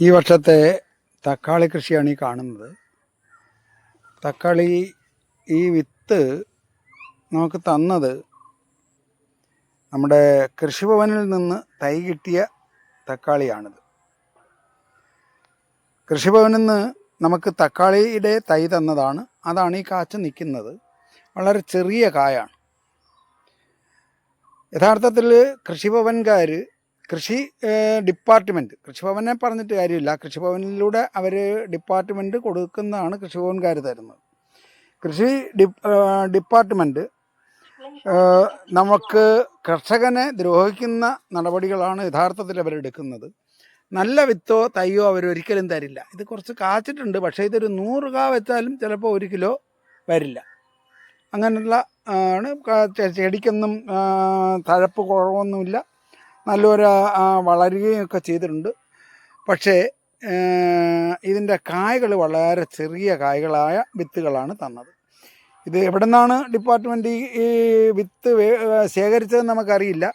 ഈ വർഷത്തെ തക്കാളി കൃഷിയാണ് ഈ കാണുന്നത്. തക്കാളി ഈ വിത്ത് നമുക്ക് തന്നത് നമ്മുടെ കൃഷിഭവനിൽ നിന്ന് തൈ കിട്ടിയ തക്കാളിയാണിത്. കൃഷിഭവനിൽ നിന്ന് നമുക്ക് തക്കാളിയുടെ തൈ തന്നതാണ്. അതാണ് ഈ കാച്ച് നിൽക്കുന്നത്. വളരെ ചെറിയ കായാണ്. യഥാർത്ഥത്തിൽ കൃഷിഭവൻകാർ കൃഷി ഡിപ്പാർട്ട്മെന്റ് കൃഷിഭവനെ പറഞ്ഞിട്ട് കാര്യമില്ല. കൃഷിഭവനിലൂടെ അവർ ഡിപ്പാർട്ട്മെന്റ് കൊടുക്കുന്നതാണ് കൃഷിഭവൻകാർ തരുന്നത്. കൃഷി ഡിപ്പാർട്ട്മെന്റ് നമുക്ക് കർഷകനെ ദ്രോഹിക്കുന്ന നടപടികളാണ് യഥാർത്ഥത്തിൽ അവരെടുക്കുന്നത്. നല്ല വിത്തോ തൈയോ അവരൊരിക്കലും തരില്ല. ഇത് കുറച്ച് കാച്ചിട്ടുണ്ട്. പക്ഷേ ഇതൊരു നൂറ് കാ വെച്ചാലും ചിലപ്പോൾ ഒരു കിലോ വരില്ല. അങ്ങനെയുള്ള ആണ് ചെടിക്കൊന്നും തഴപ്പ് കുറവൊന്നുമില്ല. നല്ലൊരു വളരുകയും ഒക്കെ ചെയ്തിട്ടുണ്ട്. പക്ഷേ ഇതിന്റെ കായകൾ വളരെ ചെറിയ കായകളായ വിത്തുകളാണ് തന്നത്. ഇത് എവിടെ നിന്നാണ് ഡിപ്പാർട്ട്മെന്റ് ഈ വിത്ത് ശേഖരിച്ചതെന്ന് നമുക്കറിയില്ല.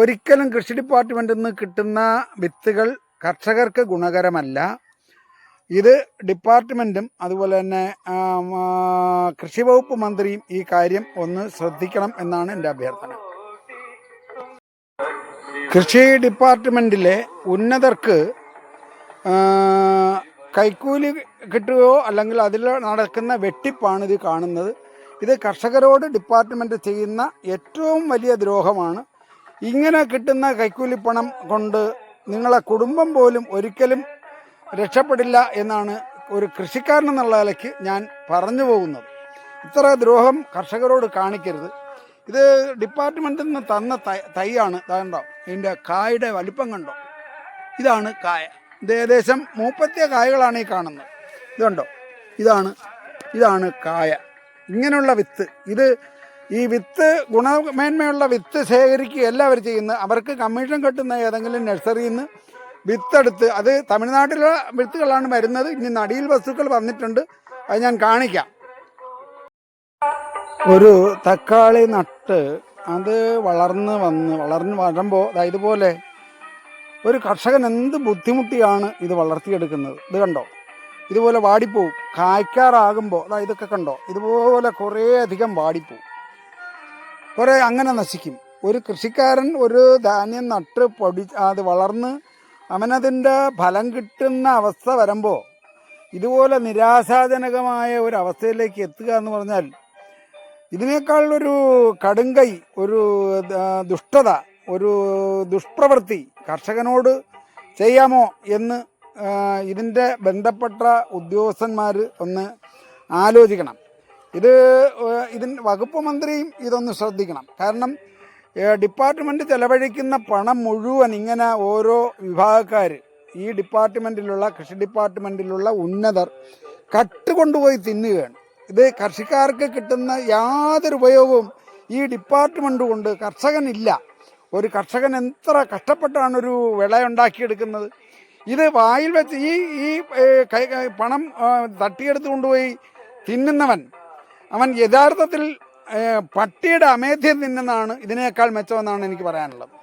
ഒരിക്കലും കൃഷി ഡിപ്പാർട്ട്മെന്റിൽ നിന്ന് കിട്ടുന്ന വിത്തുകൾ കർഷകർക്ക് ഗുണകരമല്ല. ഇത് ഡിപ്പാർട്ട്മെന്റും അതുപോലെ തന്നെ കൃഷി വകുപ്പ് മന്ത്രിയും ഈ കാര്യം ഒന്ന് ശ്രദ്ധിക്കണം എന്നാണ് എന്റെ അഭ്യർത്ഥന. കൃഷി ഡിപ്പാർട്ട്മെന്റിലെ ഉന്നതർക്ക് കൈക്കൂലി കിട്ടുകയോ അല്ലെങ്കിൽ അതിൽ നടക്കുന്ന വെട്ടിപ്പാണ് ഇത് കാണുന്നത്. ഇത് കർഷകരോട് ഡിപ്പാർട്ട്മെന്റ് ചെയ്യുന്ന ഏറ്റവും വലിയ ദ്രോഹമാണ്. ഇങ്ങനെ കിട്ടുന്ന കൈക്കൂലിപ്പണം കൊണ്ട് നിങ്ങളെ കുടുംബം പോലും ഒരിക്കലും രക്ഷപ്പെടില്ല എന്നാണ് ഒരു കൃഷിക്കാരൻ എന്നുള്ള നിലയ്ക്ക് ഞാൻ പറഞ്ഞു പോകുന്നത്. ഇത്ര ദ്രോഹം കർഷകരോട് കാണിക്കരുത്. ഇത് ഡിപ്പാർട്ട്മെന്റിൽ നിന്ന് തന്ന തൈ തൈയാണ് കണ്ടോ? ഇതിന്റെ കായുടെ വലിപ്പം കണ്ടോ? ഇതാണ് കായ. ഇത് ഏകദേശം മൂപ്പത്തിയ കായകളാണ് ഈ കാണുന്നത്. ഇതുണ്ടോ ഇതാണ് ഇതാണ് കായ. ഇങ്ങനെയുള്ള വിത്ത്. ഇത് ഈ വിത്ത് ഗുണമേന്മയുള്ള വിത്ത് ശേഖരിക്കുക എല്ലാവരും ചെയ്യുന്നത് അവർക്ക് കമ്മീഷൻ കിട്ടുന്ന ഏതെങ്കിലും നഴ്സറിയിൽ നിന്ന് വിത്തെടുത്ത് അത് തമിഴ്നാട്ടിലെ വിത്തുകളാണ് വരുന്നത്. ഇനി നടിയിൽ വസ്തുക്കൾ വന്നിട്ടുണ്ട്. അത് ഞാൻ കാണിക്കാം. ഒരു തക്കാളി നട്ട് അത് വളർന്ന് വന്ന് വളർന്ന് വരുമ്പോൾ അതായത് പോലെ ഒരു കർഷകൻ എന്ത് ബുദ്ധിമുട്ടിയാണ് ഇത് വളർത്തിയെടുക്കുന്നത്? ഇത് കണ്ടോ? ഇതുപോലെ വാടിപ്പോവും. കായ്ക്കാറാകുമ്പോൾ അതാ ഇതൊക്കെ കണ്ടോ? ഇതുപോലെ കുറേ അധികം വാടിപ്പോവും. കുറേ അങ്ങനെ നശിക്കും. ഒരു കൃഷിക്കാരൻ ഒരു ധാന്യം നട്ട് പൊടി അത് വളർന്ന് അവനതിന്റെ ഫലം കിട്ടുന്ന അവസ്ഥ വരുമ്പോൾ ഇതുപോലെ നിരാശാജനകമായ ഒരു അവസ്ഥയിലേക്ക് എത്തുക എന്ന് പറഞ്ഞാൽ ഇതിനേക്കാൾ ഒരു കടുങ്കൈ ഒരു ദുഷ്ടത ഒരു ദുഷ്പ്രവൃത്തി കർഷകനോട് ചെയ്യാമോ എന്ന് ഇതിന്റെ ബന്ധപ്പെട്ട ഉദ്യോഗസ്ഥന്മാർ ഒന്ന് ആലോചിക്കണം. ഇത് ഇതിൻ വകുപ്പ് മന്ത്രിയും ഇതൊന്ന് ശ്രദ്ധിക്കണം. കാരണം ഡിപ്പാർട്ട്മെന്റ് ചെലവഴിക്കുന്ന പണം മുഴുവൻ ഇങ്ങനെ ഓരോ വിഭാഗക്കാർ ഈ ഡിപ്പാർട്ട്മെന്റിലുള്ള കൃഷി ഡിപ്പാർട്ട്മെന്റിലുള്ള ഉന്നതർ കട്ട് കൊണ്ടുപോയി തിന്നുകയാണ്. ഇത് കർഷിക്കാർക്ക് കിട്ടുന്ന യാതൊരു ഉപയോഗവും ഈ ഡിപ്പാർട്ട്മെന്റ് കൊണ്ട് കർഷകനില്ല. ഒരു കർഷകൻ എത്ര കഷ്ടപ്പെട്ടാണ് ഒരു വിള ഉണ്ടാക്കിയെടുക്കുന്നത്? ഇത് വായിൽ വെച്ച് ഈ ഈ പണം തട്ടിയെടുത്ത് കൊണ്ടുപോയി തിന്നുന്നവൻ അവൻ യഥാർത്ഥത്തിൽ പട്ടിയുടെ അമേധ്യം തിന്നുന്നതാണ് ഇതിനേക്കാൾ മെച്ചമെന്നാണ് എനിക്ക് പറയാനുള്ളത്.